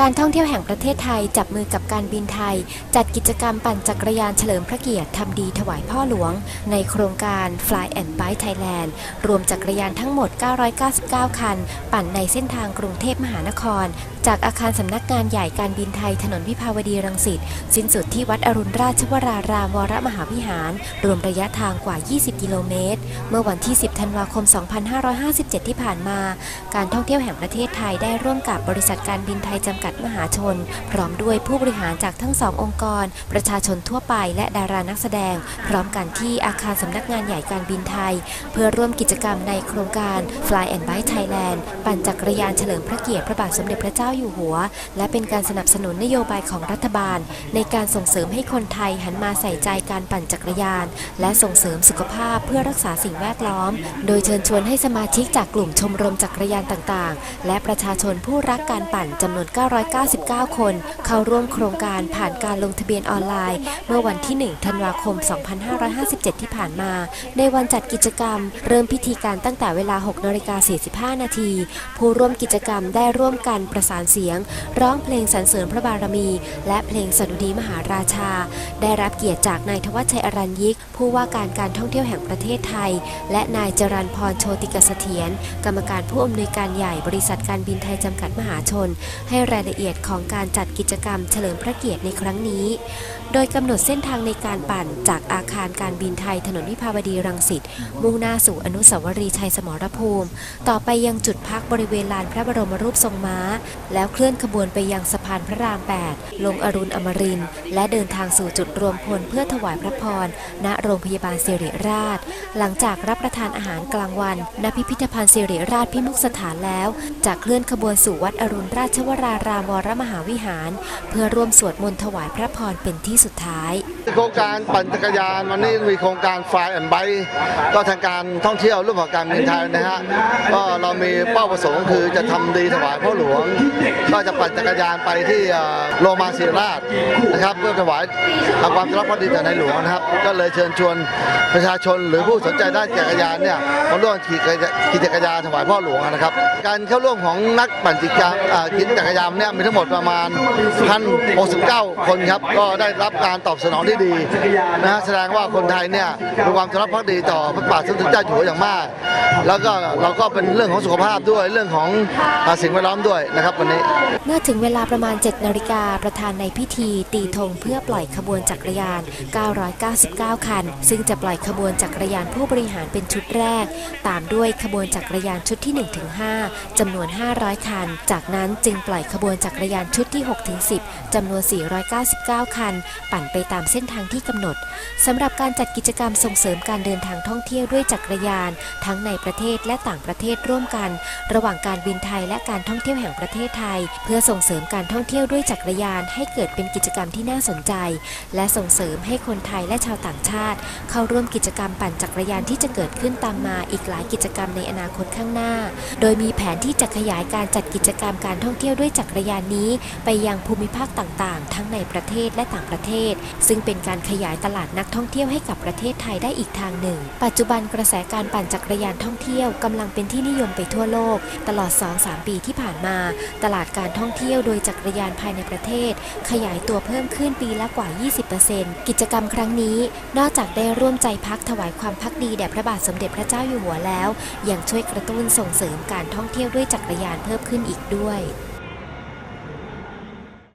การท่องเที่ยวแห่งประเทศไทยจับมือกับการบินไทย จัดกิจกรรมปั่นจักรยานเฉลิมพระเกียรติทำดีถวายพ่อหลวง ในโครงการ Fly and Bike Thailand รวมจักรยานทั้งหมด 999 คัน ปั่นในเส้นทางกรุงเทพมหานคร จากอาคารสำนักงานใหญ่การบินไทยถนนวิภาวดีรังสิตสิ้นสุดที่วัดอรุณราชวรารามวรมหาวิหาร รวมระยะทางกว่า 20 กิโลเมตร เมื่อวันที่ 10 ธันวาคม 2557 ที่ผ่านมา การท่องเที่ยวแห่งประเทศไทยได้ร่วมกับบริษัทการบินไทยจำกัดมหาชน พร้อมด้วยผู้บริหารจากทั้งสององค์กร ประชาชนทั่วไปและดารานักแสดง พร้อมกันที่อาคารสำนักงานใหญ่การบินไทย เพื่อร่วมกิจกรรมในโครงการ Fly and Bike Thailand ปั่นจักรยานเฉลิมพระเกียรติพระบาทสมเด็จพระเจ้าอยู่หัว และเป็นการสนับสนุนนโยบายของรัฐบาล ในการส่งเสริมให้คนไทยหันมาใส่ใจการปั่นจักรยาน และส่งเสริมสุขภาพเพื่อรักษาสิ่งแวดล้อม โดยเชิญชวนให้สมาชิกจากกลุ่มชมรมจักรยานต่างๆ และประชาชนผู้รักการปั่นจำนวน999 คนเข้าร่วมโครงการผ่านการลงทะเบียนออนไลน์ เมื่อวันที่ 1 ธันวาคม 2557 ที่ผ่านมา ในวันจัดกิจกรรม เริ่มพิธีการตั้งแต่เวลา 6นาฬิกา45 นาที ผู้ร่วมกิจกรรมได้ร่วมกันประสานเสียง ร้องเพลงสรรเสริญพระบารมี และเพลงสดุดีมหาราชา ได้รับเกียรติจากนายทวัชชัยอรัญยิก ผู้ว่าการการท่องเที่ยวแห่งประเทศไทย และนายจรันพรโชติกเสถียรกรรมการผู้อำนวยการใหญ่บริษัทการบินไทยจำกัดมหาชน ให้รายละเอียดของการจัดกิจกรรมเฉลิมพระเกียรติในครั้งนี้ โดยกำหนดเส้นทางในการปั่นจากอาคารการบินไทยถนนวิภาวดีรังสิตมุ่งหน้าสู่อนุสาวรีย์ชัยสมรภูมิ ต่อไปยังจุดพักบริเวณลานพระบรมรูปทรงม้า แล้วเคลื่อนขบวนไปยังสะพานพระราม 8 ลงอรุณอมรินทร์และเดินทางสู่จุดรวมพลเพื่อถวายพระพร ณโรงพยาบาลสิริราช หลังจากรับประทานอาหารกลางวันณพิพิธภัณฑ์สิริราชพิมุขสถานแล้วจะเคลื่อนขบวนสู่วัดอรุณราชวรารามวรมหาวิหาร เพื่อร่วมสวดมนต์ถวายพระพรเป็นที่สุดท้าย โครงการปั่นจักรยานวันนี้มีโครงการไฟแอนไบก็ทางการท่องเที่ยวร่วมกับการบินไทยนะฮะก็เรามีเป้าประสงค์คือจะทำดีถวายพ่อหลวง ก็จะปั่นจักรยานไปที่โรมาศิริราชนะครับเพื่อถวายเอาความรักภักดีต่ในหลวงนะครับ ก็เลยเชิญชวนประชาชนหรือผู้สนใจด้านจักรยานเนี่ยมาร่วมขี่จักรยานถวายพ่อหลวงนะครับ การเข้าร่วมของนักปั่นจักรยานขี่จักรยานเนี่ยมีทั้งหมดประมาณ1,069 คนครับ ก็ได้รับการตอบสนองที่ดีนะฮะแสดงว่าคนไทยเนี่ยมีความจงรักภักดีต่อพระบาทสมเด็จพระเจ้าอยู่หัวอย่างมาก แล้วก็เราก็เป็นเรื่องของสุขภาพด้วยเรื่องของอสิ่งแวดล้อมด้วยนะครับวันนี้ เมื่อถึงเวลาประมาณ 7 นาฬิกาประธานในพิธี ตีธงเพื่อปล่อยขบวนจักรยาน 999 คัน ซึ่งจะปล่อยขบวนจักรยานผู้บริหารเป็นชุดแรก ตามด้วยขบวนจักรยานชุดที่ 1-5จำนวน 500 คัน จากนั้นจึงปล่อยขบวนจักรยานชุดที่ 6-10 จำนวน 499 คัน ปั่นไปตามเส้นทางที่กำหนด สำหรับการจัดกิจกรรมส่งเสริมการเดินทางท่องเที่ยวด้วยจักรยาน ทั้งในประเทศและต่างประเทศร่วมกัน ระหว่างการบินไทยและการท่องเที่ยวแห่งประเทศไทย เพื่อส่งเสริมการท่องเที่ยวด้วยจักรยาน ให้เกิดเป็นกิจกรรมที่น่าสนใจ และส่งเสริมให้คนไทยและชาวต่างชาติ เข้าร่วมกิจกรรมปั่นจักรยานที่จะเกิดขึ้นตามมาอีกหลายกิจกรรมในอนาคตข้างหน้า โดยมีแผนที่จะขยายการจัดกิจกรรมการท่องเที่ยวด้วยจักกรยานนี้ไปยังภูมิภาคต่างๆ ทั้งในประเทศและต่างประเทศ ซึ่งเป็นการขยายตลาดนักท่องเที่ยวให้กับประเทศไทยได้อีกทางหนึ่ง ปัจจุบันกระแสการปั่นจักรยานท่องเที่ยวกำลังเป็นที่นิยมไปทั่วโลก ตลอด 2-3 ปีที่ผ่านมา ตลาดการท่องเที่ยวโดยจักรยานภายในประเทศ ขยายตัวเพิ่มขึ้นปีละกว่า 20%กิจกรรมครั้งนี้ นอกจากได้ร่วมใจพักถวายความพักดีแด่พระบาทสมเด็จพระเจ้าอยู่หัวแล้ว ยังช่วยกระตุ้นส่งเสริมการท่องเที่ยวด้วยจักรยานเพิ่มขึ้นอีกด้วย